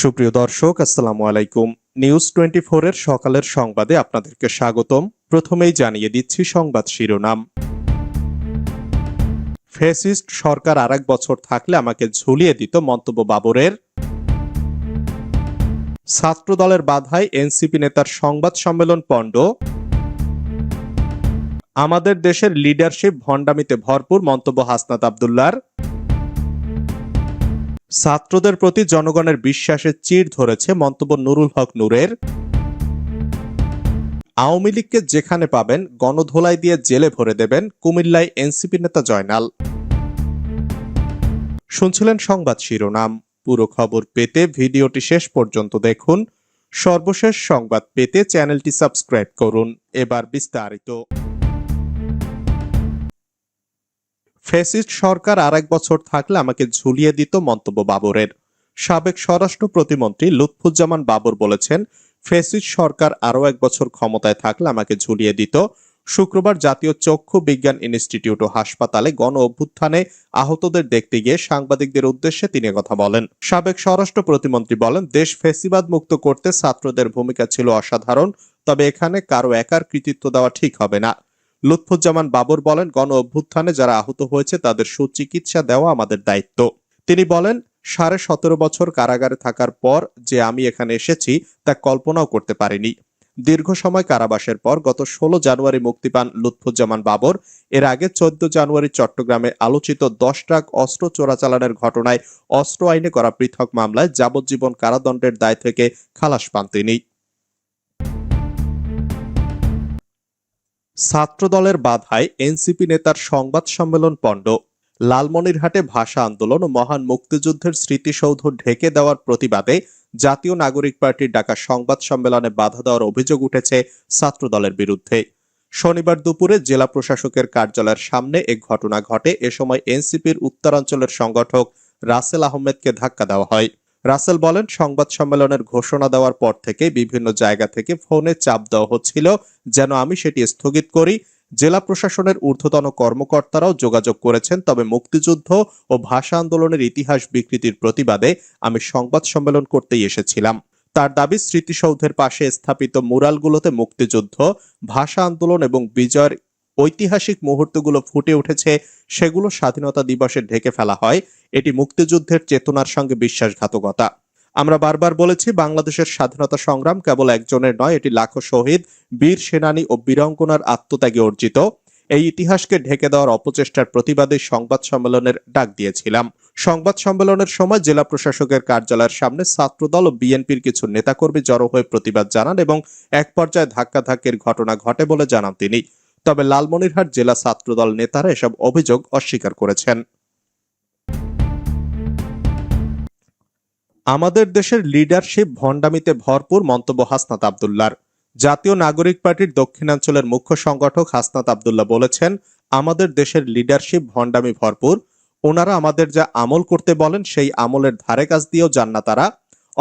সুপ্রিয় দর্শক, আসসালামু আলাইকুম। নিউজ টোয়েন্টি এর সকালের সংবাদে আপনাদেরকে স্বাগতম। প্রথমেই জানিয়ে দিচ্ছি সংবাদ শিরোনাম। ফেসিস্ট সরকার আরেক বছর থাকলে আমাকে ঝুলিয়ে দিত মন্তব্য বাবরের। ছাত্র দলের বাধায় এনসিপি নেতার সংবাদ সম্মেলন পণ্ড। আমাদের দেশের লিডারশিপ ভণ্ডামিতে ভরপুর মন্তব্য হাসনাত আবদুল্লার। ছাত্রদের প্রতি জনগণের বিশ্বাসের চির ধরেছে মন্তব্য নুরুল হক নূরের। আওয়ামী লীগকে যেখানে পাবেন, গণধোলাই দিয়ে জেলে ভরে দেবেন কুমিল্লায় এনসিপি নেতা জয়নাল। শুনছিলেন সংবাদ শিরোনাম। পুরো খবর পেতে ভিডিওটি শেষ পর্যন্ত দেখুন। সর্বশেষ সংবাদ পেতে চ্যানেলটি সাবস্ক্রাইব করুন। এবার বিস্তারিত। ফেসিস্ট সরকার আর এক বছর থাকলে আমাকে ঝুলিয়ে দিত মন্তব্য বাবরের। সাবেক স্বরাষ্ট্র প্রতিমন্ত্রী লুৎফুজ্জামান বাবর বলেছেন ফেসিস্ট সরকার আরও এক বছর ক্ষমতায় থাকলে আমাকে ঝুলিয়ে দিত। শুক্রবার জাতীয় চক্ষু বিজ্ঞান ইনস্টিটিউট ও হাসপাতালে গণ অভ্যুত্থানে আহতদের দেখতে গিয়ে সাংবাদিকদের উদ্দেশ্যে তিনি কথা বলেন। সাবেক স্বরাষ্ট্র প্রতিমন্ত্রী বলেন, দেশ ফেসিবাদ মুক্ত করতে ছাত্রদের ভূমিকা ছিল অসাধারণ, তবে এখানে কারও একার কৃতিত্ব দেওয়া ঠিক হবে না। লুৎফুজ্জামান বাবর বলেন, গণ অভ্যুত্থানে যারা আহত হয়েছে তাদের সুচিকিৎসা দেওয়া আমাদের দায়িত্ব। তিনি বলেন, সাড়ে সতেরো বছর কারাগারে থাকার পর যে আমি এখানে এসেছি, তা কল্পনাও করতে পারিনি। দীর্ঘ সময় কারাবাসের পর গত ষোলো জানুয়ারি মুক্তি পান লুৎফুজ্জামান বাবর। এর আগে চোদ্দ জানুয়ারি চট্টগ্রামে আলোচিত দশ ট্রাক অস্ত্র চোরাচালানের ঘটনায় অস্ত্র আইনে করা পৃথক মামলায় যাবজ্জীবন কারাদণ্ডের দায় থেকে খালাস পান তিনি। ছাত্রদলের বাধায় এনসিপি নেতার সংবাদ সম্মেলন পণ্ড। লালমনিরহাটে ভাষা আন্দোলন ও মহান মুক্তিযুদ্ধের স্মৃতিসৌধ ঢেকে দেওয়ার প্রতিবাদে জাতীয় নাগরিক পার্টির ডাকা সংবাদ সম্মেলনে বাধা দেওয়ার অভিযোগ উঠেছে ছাত্রদলের বিরুদ্ধে। শনিবার দুপুরে জেলা প্রশাসকের কার্যালয়ের সামনে এ ঘটনা ঘটে। এ সময় এনসিপির উত্তরাঞ্চলের সংগঠক রাসেল আহমেদকে ধাক্কা দেওয়া হয়। রাসেল বলেন, সংবাদ সম্মেলনের ঘোষণা দেওয়ার পর থেকে বিভিন্ন জায়গা থেকে ফোনে চাপ দেওয়া হচ্ছিল যেন আমি সেটি স্থগিত করি। জেলা প্রশাসনের ঊর্ধ্বতন কর্মকর্তারাও যোগাযোগ করেছেন, তবে মুক্তিযুদ্ধ ও ভাষা আন্দোলনের ইতিহাস বিকৃতির প্রতিবাদে আমি সংবাদ সম্মেলন করতেই এসেছিলাম। তার দাবি, স্মৃতিসৌধের পাশে স্থাপিত মুরালগুলোতে মুক্তিযুদ্ধ, ভাষা আন্দোলন এবং বিজয়ের ঐতিহাসিক মুহূর্তগুলো ফুটে উঠেছে, সেগুলো স্বাধীনতা দিবসে ঢেকে ফেলা হয়। এটি মুক্তিযুদ্ধের চেতনার সঙ্গে বিশ্বাসঘাতকতা। আমরা বারবার বলেছি, বাংলাদেশের স্বাধীনতা সংগ্রাম কেবল একজনের নয়, এটি লাখো শহীদ, বীর সেনানী ও বীরাঙ্গনার আত্মত্যাগে অর্জিত। এই ইতিহাসকে ঢেকে দেওয়ার অপচেষ্টার প্রতিবাদে সংবাদ সম্মেলনের ডাক দিয়েছিলাম। সংবাদ সম্মেলনের সময় জেলা প্রশাসকের কার্যালয়ের সামনে ছাত্রদল ও বিএনপির কিছু নেতাকর্মী জড়ো হয়ে প্রতিবাদ জানান এবং এক পর্যায়ে ধাক্কাধাক্কির ঘটনা ঘটে বলে জানান তিনি। তবে লালমনিরহাট জেলা ছাত্রদল নেতারা এসব অভিযোগ অস্বীকার করেছেন। আমাদের দেশের লিডারশিপ ভণ্ডামিতে ভরপুর মন্তব্য হাসনাত আবদুল্লার। জাতীয় নাগরিক পার্টির দক্ষিণাঞ্চলের মুখ্য সংগঠক হাসনাত আবদুল্লাহ বলেছেন, আমাদের দেশের লিডারশিপ ভণ্ডামি ভরপুর। ওনারা আমাদের যা আমল করতে বলেন সেই আমলের ধারে কাজ দিয়েও যান না তারা।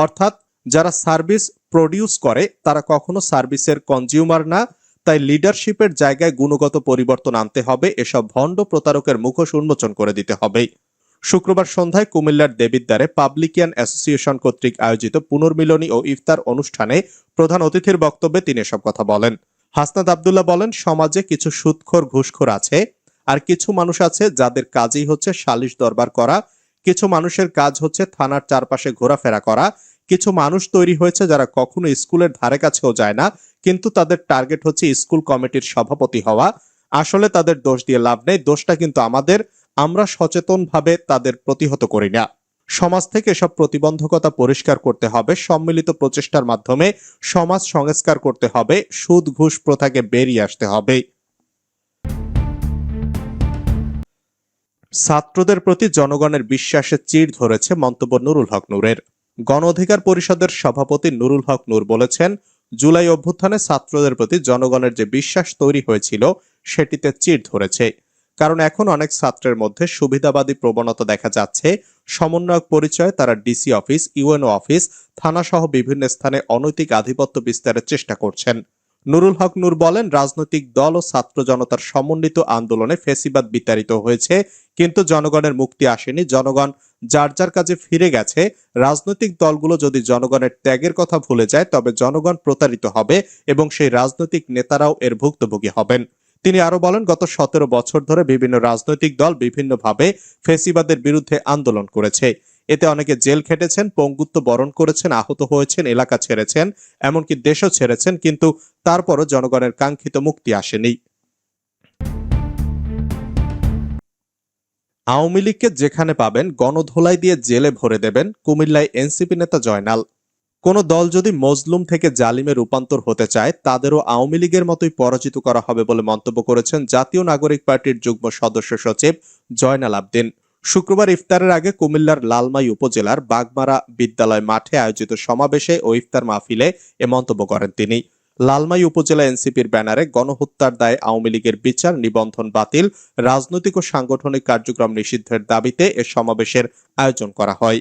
অর্থাৎ যারা সার্ভিস প্রডিউস করে, তারা কখনো সার্ভিসের কনজিউমার না তাই লিডারশিপের জায়গায় গুণগত পরিবর্তন আনতে হবে, এসব ভণ্ড প্রতারকের মুখোশ উন্মোচন করে দিতে হবে শুক্রবার সন্ধ্যায় কুমিল্লার দেবিদ্বারে পাবলিকিয়ান অ্যাসোসিয়েশন কর্তৃক আয়োজিত পুনর্মিলনী ও ইফতার অনুষ্ঠানে প্রধান অতিথির বক্তব্যে তিনি এসব কথা বলেন। হাসনাত আবদুল্লাহ বলেন, সমাজে কিছু সুদখোর ঘুষখোর আছে আর কিছু মানুষ আছে যাদের কাজই হচ্ছে সালিশ দরবার করা, কিছু মানুষের কাজ হচ্ছে থানার চারপাশে ঘোরাফেরা করা কিছু মানুষ তৈরি হয়েছে যারা কখনো স্কুলের ধারে কাছেও যায় না, কিন্তু তাদের টার্গেট হচ্ছে স্কুল কমিটির সভাপতি হওয়া। আসলে তাদের দোষ দিয়ে লাভ নেই, দোষটা কিন্তু আমাদের। আমরা সচেতনভাবে তাদের প্রতিহত করি না। সমাজ থেকে এসব প্রতিবন্ধকতা পরিষ্কার করতে হবে, সম্মিলিত প্রচেষ্টার মাধ্যমে সমাজ সংস্কার করতে হবে, সুদ, ঘুষ প্রথাকে বেরিয়ে আসতে হবে। ছাত্রদের প্রতি জনগণের বিশ্বাসের চির ধরেছে মন্তব্য নুরুল হক নূরের। গণ অধিকার পরিষদের সভাপতি নুরুল হক নূর বলেছেন, জুলাই অভ্যুত্থানে ছাত্রদের প্রতি জনগণের যে বিশ্বাস তৈরি হয়েছিল, সেটিতে চির ধরেছে। কারণ এখন অনেক ছাত্রের মধ্যে সুবিধাবাদী প্রবণতা দেখা যাচ্ছে। সমন্বয়ক পরিচয় তারা ডিসি অফিস ইউএনও অফিস থানাসহ বিভিন্ন স্থানে অনৈতিক আধিপত্য বিস্তারের চেষ্টা করছেন। নুরুল হক নূর বলেন, রাজনৈতিক দল ও ছাত্র জনতার সমন্বিত আন্দোলনে ফেসিবাদ বিতাড়িত হয়েছে, কিন্তু জনগণের মুক্তি আসেনি। জনগণ যার যার কাজে ফিরে গেছে, রাজনৈতিক দলগুলো যদি জনগণের ত্যাগের কথা ভুলে যায়, তবে জনগণ প্রতারিত হবে এবং সেই রাজনৈতিক নেতারাও এর ভুক্তভোগী হবেন। তিনি আরও বলেন, গত সতেরো বছর ধরে বিভিন্ন রাজনৈতিক দল বিভিন্নভাবে ফেসিবাদের বিরুদ্ধে আন্দোলন করেছে। এতে অনেকে জেল খেটেছেন, পঙ্গুত্ব বরণ করেছেন, আহত হয়েছেন, এলাকা ছেড়েছেন, এমনকি দেশও ছেড়েছেন, কিন্তু তারপরও জনগণের কাঙ্ক্ষিত মুক্তি আসেনি। আওয়ামী লীগকে যেখানে পাবেন, গণধোলাই দিয়ে জেলে ভরে দেবেন কুমিল্লায় এনসিপি নেতা জয়নাল। কোন দল যদি মজলুম থেকে জালিমে রূপান্তর হতে চায়, তাদেরও আওয়ামী লীগের মতোই পরাজিত করা হবে বলে মন্তব্য করেছেন জাতীয় নাগরিক পার্টির যুগ্ম সদস্য সচিব জয়নাল আবদিন। শুক্রবার ইফতারের আগে কুমিল্লার লালমাই উপজেলার বাগমারা বিদ্যালয় মাঠে আয়োজিত সমাবেশে ও ইফতার মাহফিলে এ মন্তব্য করেন তিনি। লালমাই উপজেলা এনসিপির ব্যানারে গণহত্যার দায়ে আওয়ামী লীগের বিচার, নিবন্ধন বাতিল, রাজনৈতিক ও সাংগঠনিক কার্যক্রম নিষিদ্ধের দাবিতে এ সমাবেশের আয়োজন করা হয়।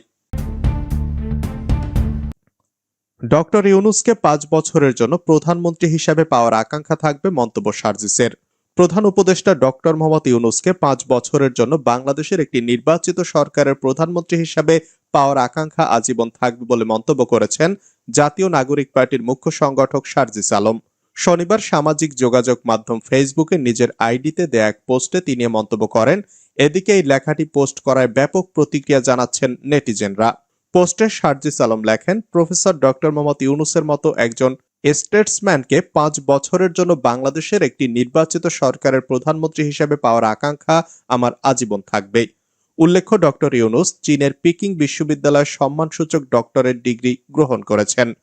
ডক্টর ইউনুসকে পাঁচ বছরের জন্য প্রধানমন্ত্রী হিসেবে পাওয়ার আকাঙ্ক্ষা থাকবে মন্তব্য সার্জিসের। প্রধান উপদেষ্টা ডক্টর মোহাম্মদ ইউনুসকে পাঁচ বছরের জন্য বাংলাদেশের একটি নির্বাচিত সরকারের প্রধানমন্ত্রী হিসাবে পাওয়ার আকাঙ্ক্ষা আজীবন থাকবে বলে মন্তব্য করেছেন জাতীয় নাগরিক পার্টির মুখ্য সংগঠক সার্জিস আলম। শনিবার সামাজিক যোগাযোগ মাধ্যম ফেসবুকে নিজের আইডিতে দেয়া এক পোস্টে তিনি মন্তব্য করেন, এদিকে এই লেখাটি পোস্ট করায় ব্যাপক প্রতিক্রিয়া জানাচ্ছেন নেটিজেনরা। পোস্টে সার্জিস আলম লেখেন, প্রফেসর ডক্টর মোহাম্মদ ইউনুসের মতো একজন স্টেটসম্যানকে পাঁচ বছরের জন্য বাংলাদেশের একটি নির্বাচিত সরকারের প্রধানমন্ত্রী হিসেবে পাওয়ার আকাঙ্ক্ষা আমার আজীবন থাকবে উল্লেখ্য, ডক্টর ইউনুস চীনের পিকিং বিশ্ববিদ্যালয়ের সম্মানসূচক ডক্টরেট ডিগ্রি গ্রহণ করেছেন।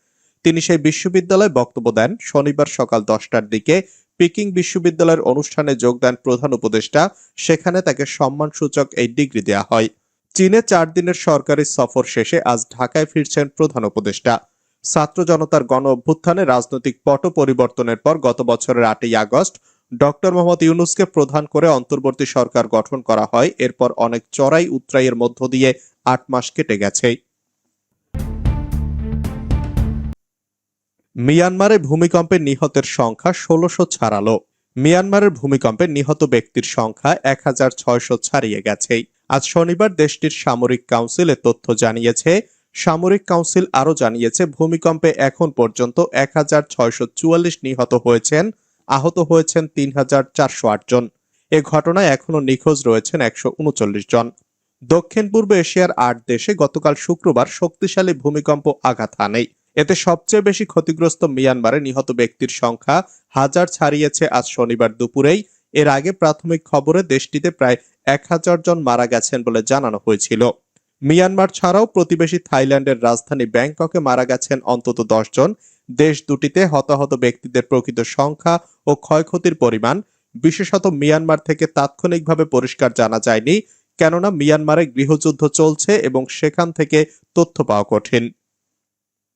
তিনি সেই বিশ্ববিদ্যালয়ে বক্তব্য দেন। শনিবার সকাল দশটার দিকে পিকিং বিশ্ববিদ্যালয়ের অনুষ্ঠানে যোগ দেন প্রধান উপদেষ্টা। সেখানে তাকে সম্মানসূচক এই ডিগ্রি দেওয়া হয়। চীনে চার দিনের সরকারি সফর শেষে আজ ঢাকায় ফিরছেন প্রধান উপদেষ্টা। ছাত্র জনতার গণ অভ্যুত্থানে রাজনৈতিক পট পরিবর্তনের পর গত বছরের আটই আগস্ট, ডক্টর মোহাম্মদ ইউনুসকে প্রধান করে অন্তর্বর্তী সরকার গঠন করা হয়। এরপর অনেক চড়াই উতরাইয়ের মধ্য দিয়ে আট মাস কেটে গেছে। মিয়ানমারে ভূমিকম্পে নিহতের সংখ্যা ষোলোশো ছাড়ালো। মিয়ানমারের ভূমিকম্পে নিহত ব্যক্তির সংখ্যা এক হাজার ছয়শো ছাড়িয়ে গেছে। আজ শনিবার দেশটির সামরিক কাউন্সিল তথ্য জানিয়েছে সামরিক কাউন্সিল আরও জানিয়েছে, ভূমিকম্পে এখন পর্যন্ত এক হাজার ছয়শো চুয়াল্লিশ নিহত হয়েছেন, আহত হয়েছেন তিন হাজার চারশো আট জন। এ ঘটনায় এখনও নিখোঁজ রয়েছেন একশো উনচল্লিশ জন। দক্ষিণ পূর্ব এশিয়ার আট দেশে গতকাল শুক্রবার শক্তিশালী ভূমিকম্প আঘাত হানেই। এতে সবচেয়ে বেশি ক্ষতিগ্রস্ত মিয়ানমারে নিহত ব্যক্তির সংখ্যা হাজার ছাড়িয়েছে আজ শনিবার দুপুরেই। এর আগে প্রাথমিক খবরে দেশটিতে প্রায় এক হাজার জন মারা গেছেন বলে জানানো হয়েছিল। মিয়ানমার ছাড়াও প্রতিবেশী থাইল্যান্ডের রাজধানী ব্যাংককে মারা গেছেন অন্তত দশজন দেশ দুটিতে হতাহত ব্যক্তিদের প্রকৃত সংখ্যা ও ক্ষয়ক্ষতির পরিমাণ, বিশেষত মিয়ানমার থেকে তাৎক্ষণিকভাবে পরিষ্কার জানা যায়নি, কেননা মিয়ানমারে গৃহযুদ্ধ চলছে এবং সেখান থেকে তথ্য পাওয়া কঠিন।